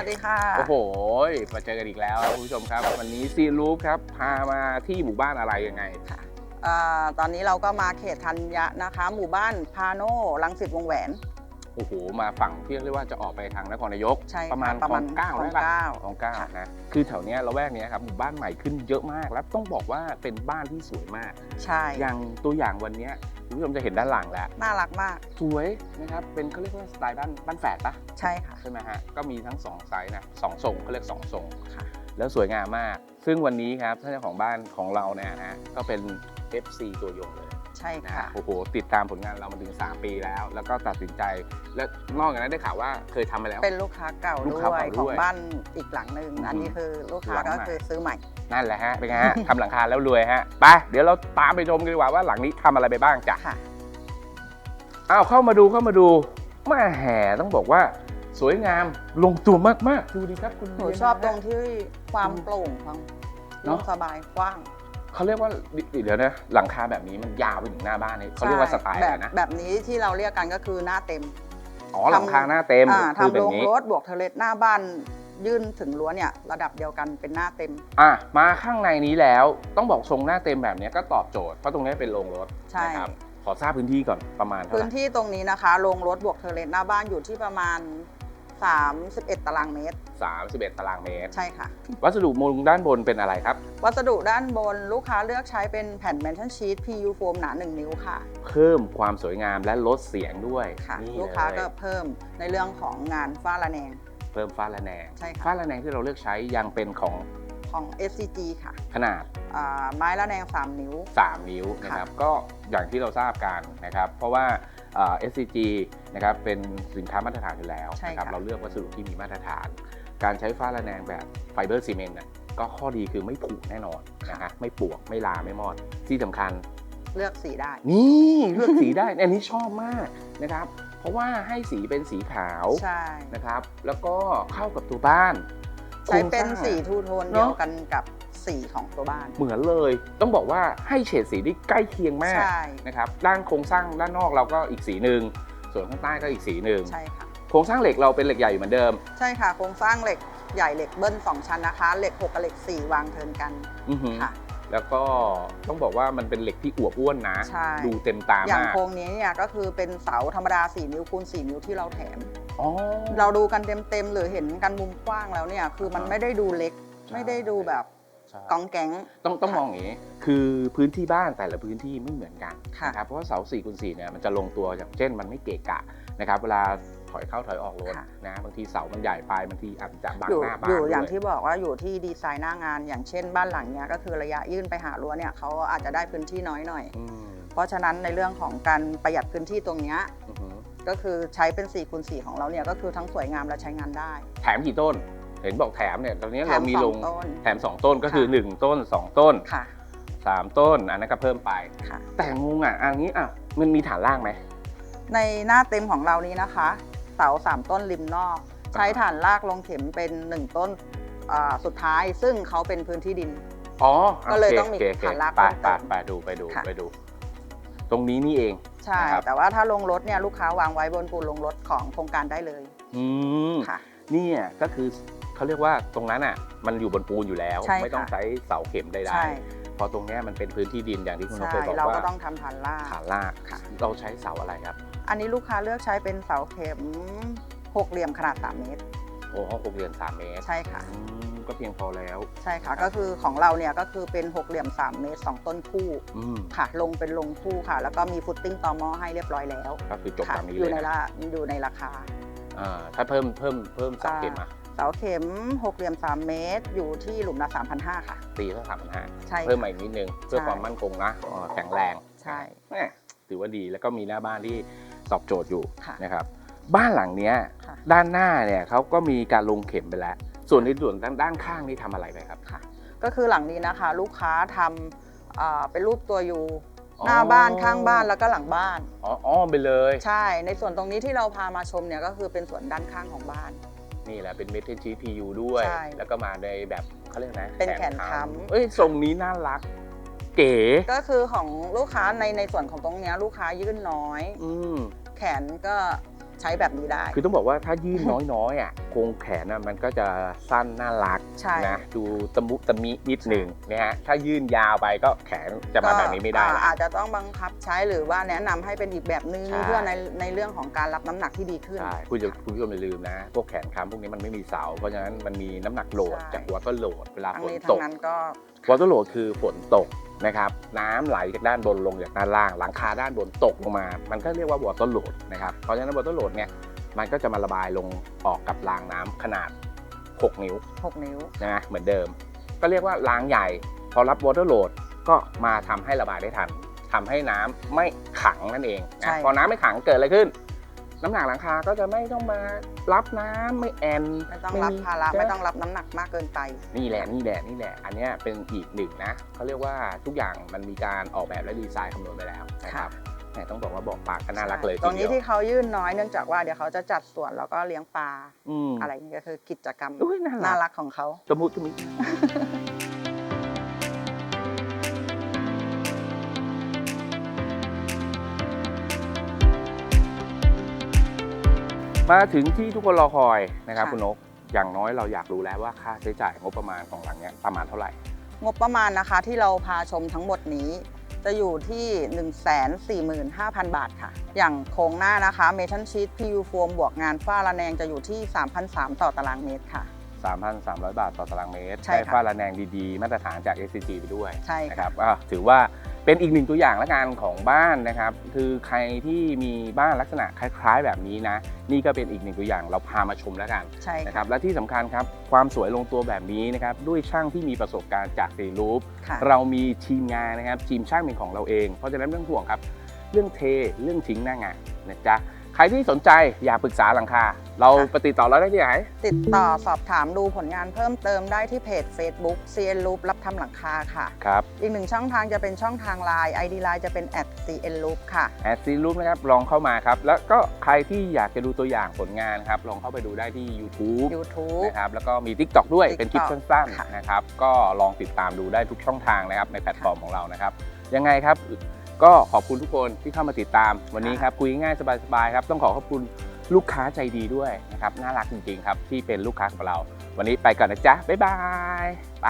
กสวัสดีสวัสดีค่ะ โอ้โห มาเจอกันอีกแล้วคุณผู้ชมครับ วันนี้ซีรูฟครับพามาที่หมู่บ้านอะไรยังไงอ่าตอนนี้เราก็มาเขตธัญญะนะคะ หมู่บ้านพาโน่รังสิตวงแหวน โอ้โห มาฝั่งที่เรียกว่าจะออกไปทางนครนายกใช่ค่ะประมาณประคลมาอณงเก้าคลองได้ปะเก้าคลองเก้าค่ะนะ คือแถวเนี้ยละแวกเนี้ยครับหมู่บ้านใหม่ขึ้นเยอะมาก แล้วต้องบอกว่าเป็นบ้านที่สวยมาก ใช่ อย่างตัวอย่างวันเนี้ย คุณผู้ชมจะเห็นด้านหลังแล้ว น่ารักมาก สวยนะครับ เป็นเขาเรียกว่าสไตล์บ้านบ้านแฝดปะใช่ค่ะ ใช่ไหมฮะ ก็มีทั้งสองไซส์นะสองทรงเขาเรียกสองทรง ค่ะ แล้วสวยงามมาก ซึ่งวันนี้ครับท่านเจ้าของบ้านของเราเนี่ยนะก็เป็น FC ตัวยงเลย ใช่นะค่ะฮะโอ้โห ติดตามผลงานเรามาถึง 3 ปีแล้ว แล้วก็ตัดสินใจ และนอกจากนั้นได้ข่าวว่าเคยทำมาแล้ว เป็นลูกค้าเก่าลูกด้ค้าวยเก่าขด้องวยบ้านอีกหลังหนึ่งอืมอันนี้คือลูกค้าหลังก็ใหม่คือซื้อใหม่ นั่นแหละฮะเป็นไงฮะ ทำหลังคาแล้วรวยฮะไปเดี๋ยวเราตามไปชมกันดีกว่าว่าหลังนี้ทำอะไรไปบ้างจ้ะค่ะ อ้าวเข้ามาดูเข้ามาดูแมาแห่ต้องบอกว่า สวยงามลงตัวมากๆดูดิครับคุณหนูเรียนชอบนะตรฮะงที่ความโปร่งความเนโล่อะงสบายกว้างเขาเรียกว่าเดี๋ยวนะหลังคาแบบนี้มันยาวไปถึงหน้าบ้านเลยเขาเรียกว่าสไตล์แบอะไรบนะแบบนี้ที่เราเรียกกันก็คือหน้าเต็ม อ๋อหลังคาหน้าเต็มอ่าคือทำแบโรบงนี้ รถบวกเทเลสหน้าบ้าน ยื่นถึงรั้วเนี่ยระดับเดียวกันเป็นหน้าเต็ม อะมาข้างในนี้แล้วต้องบอกทรงหน้าเต็มแบบนี้ก็ตอบโจทย์เพราะตรงนี้เป็นโรงรถใช่ นะครับขอทราบพื้นที่ก่อนประมาณเท่าพื้ไหนร่ที่ตรงนี้นะคะโรงรถบวกเทเลสหน้าบ้านอยู่ที่ประมาณ 31 ตารางเมตร 31 ตารางเมตร ใช่ค่ะ วัสดุมุงด้านบนเป็นอะไรครับ วัสดุด้านบนลูกค้าเลือกใช้เป็นแผ่นแมนชั่นชีต PU โฟมหนา 1 นิ้วค่ะเพิ่มความสวยงามและลดเสียงด้วยค่ะ นี่ลูกค้าเลยก็เพิ่มในเรื่องของงานฝ้าระแนง เพิ่มฟ้าระแนงใช่ค่ะ ฟ้าระแนงที่เราเลือกใช้ยังเป็นของของ SCG ค่ะขนาด อ่าไม้ระแนง 3 นิ้ว 3 นิ้วนะครับก็อย่างที่เราทราบกันนะครับเพราะว่าเอ่อ SCG นะครับเป็นสินค้ามาตรฐานอยู่แล้วใช่นะครับค่ะ เราเลือกวัสดุที่มีมาตรฐาน การใช้ฟ้าระแนงแบบไฟเบอร์ซีเมนต์น่ะก็ข้อดีคือไม่ผุแน่นอนนะฮะไม่ปวกไม่ลาไม่มอดที่สำคัญ เลือกสีได้ นี่เลือกสีได้ อันนี้ชอบมากนะครับ เพราะว่าให้สีเป็นสีขาวใช่นะครับ แล้วก็เข้ากับตัวบ้านใช้เป็นโครงร้างสีทูโทนเนอะเดียวกันกับสีของตัวบ้าน เหมือนเลย ต้องบอกว่าให้เฉดสีที่ใกล้เคียงมากใช่นะครับด้านโครงสร้างด้านนอกเราก็อีกสีหนึ่งส่วนข้างใต้ก็อีกสีหนึ่งใช่ค่ะโครงสร้างเหล็กเราเป็นเหล็กใหญ่อยู่เหมือนเดิม ใช่ค่ะ โครงสร้างเหล็กใหญ่เหล็กเบิ้ล2ชั้นนะคะ เหล็ก6กับเหล็ก4วางเทิร์นกันอือหือค่ะ แล้วก็ต้องบอกว่ามันเป็นเหล็กที่อวบอ้วนนะ ใช่ ดูเต็มตาอย่างมากโครงนี้เนี่ยก็คือเป็นเสาธรรมดา 4 นิ้วคูณ 4 นิ้วที่เราแถม อ๋อ เราดูกันเต็มๆหรือเห็นกันมุมกว้างแล้วเนี่ยคือมันอ่าฮะไม่ได้ดูเล็กใช่ไม่ได้ดูแบบใช่ กองแก๊ง ต้องต้องค่ะมองอย่างนี้ คือพื้นที่บ้านแต่ละพื้นที่ไม่เหมือนกันค่ะ นะครับ เพราะว่าเสา4คูณ4เนี่ยมันจะลงตัวอย่างเช่น มันไม่เกะกะนะครับ เวลา ถอยเข้าถอยออกรถค่ะ นะบางทีเสามันใหญ่ไปบางทีอาจจะบังอยู่หน้าบ้านอยู่อย่างด้วยที่บอกว่าอยู่ที่ดีไซน์หน้างาน อย่างเช่นบ้านหลังเนี้ยก็คือระยะยื่นไปหารั้วเนี่ยเขาอาจจะได้พื้นที่น้อยหน่อย อืมเพราะฉะนั้นในเรื่องของการประหยัดพื้นที่ตรงเนี้ยอือหือก็คือใช้เป็น4คูณ4ของเราเนี่ยก็คือทั้งสวยงามและใช้งานได้แถมกี่ต้น เห็นบอกแถมเนี่ยตอนนี้แถเรามมีสลองงต้น แถม 2 ต้นก็คือ ค่ะ 1 ต้น 2 ต้น ค่ะ3 ต้น อันนั้นก็เพิ่มไป ค่ะ แต่งงอะอันนี้อะมันมีฐานล่างไหมในหน้าเต็มของเรานี้นะคะ เสาสามต้นริมนอก ใช้ฐานลากลงเข็มเป็นหนึ่งต้นอ่าสุดท้ายซึ่งเขาเป็นพื้นที่ดิน อ๋อก็เลยโคต้องมีโคโคฐานรากไปเพิ่มไปเติมไปดูไปดูค่ะไปดู ตรงนี้นี่เองใช่นะครับแต่ว่าถ้าลงรถเนี่ยลูกค้าวางไว้บนปูนลงรถของโครงการได้เลย อืมค่ะเนี่ยก็คือเขาเรียกว่าตรงนั้นอะ มันอยู่บนปูนอยู่แล้วใช่ค่ะไม่ต้องใช้เสาเข็มใดใช่ๆเพอตรงเนี้ยมันเป็นพื้นที่ดินอย่างที่คุณนกใช่เคยบอกเราก็ว่าต้องทำฐานลากฐานลากค่ะ เราใช้เสาอะไรครับ อันนี้ลูกค้าเลือกใช้เป็นเสาเข็มหกเหลี่ยมขนาด 3 เมตรโอ้ห้องหกเหลี่ยมสามเมตร ใช่ค่ะอืมก็เพียงพอแล้ว ใช่ค่ะ ก็คือของเราเนี่ยก็คือเป็นหกเหลี่ยม 3 เมตร 2 ต้นคู่อืมค่ะ ลงเป็นลงคู่ค่ะ แล้วก็มีฟุตติ้งตอมอให้เรียบร้อยแล้ว ก็คือจบค่ะตามนี้อเลยู่ยในนะละอยู่ในราคาอ่าถ้าเพิ่มเพิ่มเพิ่มเสาเข็มอะ เสาเข็มหกเหลี่ยม 3 เมตร อยู่ที่หลุมละ3,500 ค่ะตีเท่าสามพันห้าใช่ เพิ่มค่ะมาอีกนิดนึง เพื่อใช่ความมั่นคงนะเอ่อแข็งแรงใช่แหม่ถือว่าดีแล้วก็มีหน้าบ้านที่ตอบโจทย์อยู่ค่ะนะครับ บ้านหลังเนี้ยค่ะ ด้านหน้าเนี่ยเขาก็มีการลงเข็มไปแล้ว ส่วนในส่วนด้านด้านข้างนี่ทำอะไรไปครับค่ะก็คือหลังนี้นะคะ ลูกค้าทำอ่าเป็นรูปตัวยูอ๋อหน้าบ้านข้างบ้านแล้วก็หลังบ้าน อ๋ออ้อมไปเลย ใช่ ในส่วนตรงนี้ที่เราพามาชมเนี่ยก็คือเป็นส่วนด้านข้างของบ้าน นี่แหละเป็นเมทัลชีพียูด้วย ใช่แล้วก็มาในแบบเขาเรียกนะเป็นแขนค้ำ เอ้ยทรงนี้น่ารัก เก๋ ก็คือของลูกค้าในในส่วนของตรงเนี้ยลูกค้ายื่นน้อย อืม แขนก็ ใช้แบบนี้ได้ คือต้องบอกว่าถ้ายื่นน้อยๆอะโครงแขนน่ะมันก็จะสั้นน่ารักใช่นะดูตะมุตะมินิดหนึ่งนะฮะถ้ายื่นยาวไปก็แขนจะมาแบบนี้ไม่ได้ก็ละ อาจจะต้องบังคับใช้หรือว่าแนะนำให้เป็นอีกแบบนึงใช่ เพื่อในในเรื่องของการรับน้ำหนักที่ดีขึ้น ใช่คุณจะคุณผู้ชมอย่าลืมนะ พวกแขนค้ำพวกนี้มันไม่มีเสา เพราะฉะนั้นมันมีน้ำหนักโหลดใช่ จากวอเตอร์โหลดเวลาทั้ฝงนนี้ตทั้งกนั้นก็ วอเตอร์โหลดคือฝนตก นะครับน้ำไหลจากด้านบนลงจากด้านล่าง หลังคาด้านบนตกลงมา มันก็เรียกว่าวอเตอร์โหลดนะครับเพราะฉะนั้นวอเตอร์โหลดเนี่ยมันก็จะมาระบายลงออกกับรางน้ำขนาด 6 นิ้ว 6 นิ้วนะเหมือนเดิม ก็เรียกว่ารางใหญ่ พอรับวอเตอร์โหลดก็มาทำให้ระบายได้ทันทำให้น้ำไม่ขังนั่นเองใช่นะพอน้ำไม่ขังเกิดอะไรขึ้น น้ำหนักหลังคาก็จะไม่ต้องมารับน้ำไม่แอนไม่ต้องรับภาระไม่ต้องรับน้ำหนักมากเกินไปนี่แหละนี่แหละนี่แหละ อันเนี้ยเป็นอีกหนึ่งนะเขาเรียกว่าทุกอย่างมันมีการออกแบบและดีไซน์คำนวณไปแล้วนะครับแต่ต้องบอกว่าบอกปากก็น่ารักเลยตรงนี้ทีเดียวที่เขายื่นน้อยเนื่องจากว่าเดี๋ยวเขาจะจัดสวนแล้วก็เลี้ยงปลาอืมอะไรนี่ก็คือกิจกรรมอุ้ยน่าน่ารักรักของเขาจมุจมิ มาถึงที่ทุกคนรอคอยนะครับค่ะ คุณนกอย่างน้อยเราอยากรู้แล้วว่าค่าใช้จ่ายงบประมาณของหลังเนี้ยประมาณเท่าไหร่ งบประมาณนะคะที่เราพาชมทั้งหมดนี้ จะอยู่ที่ 145,000 บาทค่ะ อย่างโครงหน้านะคะเมทัลชีต PU โฟมบวกงานฝ้าระแนงจะอยู่ที่ 3,300 ต่อตารางเมตรค่ะ 3,300 บาทต่อตารางเมตรใช่ได้ค่ะ ฝ้าระแนงดีๆ มาตรฐานจาก SCG ไปด้วยใช่นะคค่ะ รับก็ถือว่า เป็นอีกหนึ่งตัวอย่างละกันของบ้านนะครับ คือใครที่มีบ้านลักษณะคล้าย ๆ แบบนี้นะ นี่ก็เป็นอีกหนึ่งตัวอย่างเราพามาชมแล้วกันใช่นะคค่ะรับ และที่สำคัญครับความสวยลงตัวแบบนี้นะครับด้วยช่างที่มีประสบการณ์จากซีรูปค่ะเรามีทีมงานนะครับทีมช่างเป็นของเราเอง เพราะฉะนั้นไม่ต้องห่วงครับ เรื่องเทเรื่องทิ้งหน้างานนะจ๊ะใครที่สนใจอยากปรึกษาหลังคา เราไปติดต่อเราได้ที่ไหน ติดต่อสอบถามดูผลงานเพิ่มเติมได้ที่เพจ Facebook CN Loop รับทำหลังคาค่ะ ครับ อีกหนึ่งช่องทางจะเป็นช่องทาง Line ID Line จะเป็น @CN Loop ค่ะแอดซีรูปนะครับ ลองเข้ามาครับ แล้วก็ใครที่อยากจะดูตัวอย่างผลงานครับ ลองเข้าไปดูได้ที่ YouTube YouTube นะครับ แล้วก็มี TikTok ด้วย TikTok เป็นคลิปสั้นค่ะๆนะครับ ก็ลองติดตามดูได้ทุกช่องทางนะครับในแพลตฟอร์มของเรานะครับ ยังไงครับ ก็ขอบคุณทุกคนที่เข้ามาติดตามวันนี้ครับคุยง่ายสบายๆครับต้องขอขอบคุณลูกค้าใจดีด้วยนะครับน่ารักจริงๆครับที่เป็นลูกค้าของเรา วันนี้ไปก่อนนะจ๊ะบ๊ายบายไป